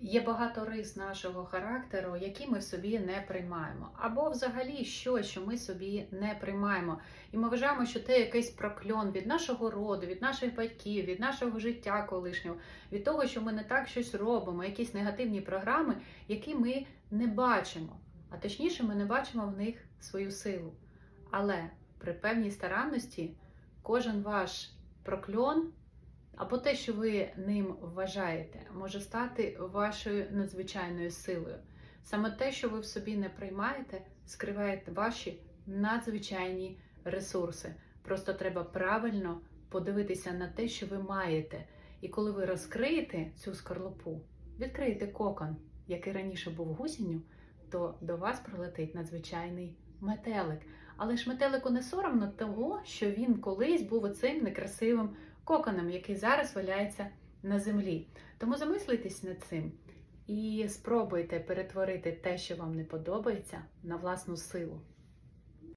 Є багато рис нашого характеру, які ми собі не приймаємо, або взагалі щось, що ми собі не приймаємо. І ми вважаємо, що це якийсь прокльон від нашого роду, від наших батьків, від нашого життя колишнього, від того, що ми не так щось робимо, якісь негативні програми, які ми не бачимо. А точніше, ми не бачимо в них свою силу. Але при певній старанності кожен ваш прокльон або те, що ви ним вважаєте, може стати вашою надзвичайною силою. Саме те, що ви в собі не приймаєте, скриває ваші надзвичайні ресурси. Просто треба правильно подивитися на те, що ви маєте. І коли ви розкриєте цю скорлупу, відкриєте кокон, який раніше був гусінню, то до вас прилетить надзвичайний метелик. Але ж метелику не соромно того, що він колись був оцим некрасивим коконом, який зараз валяється на землі. Тому замислитесь над цим і спробуйте перетворити те, що вам не подобається, на власну силу.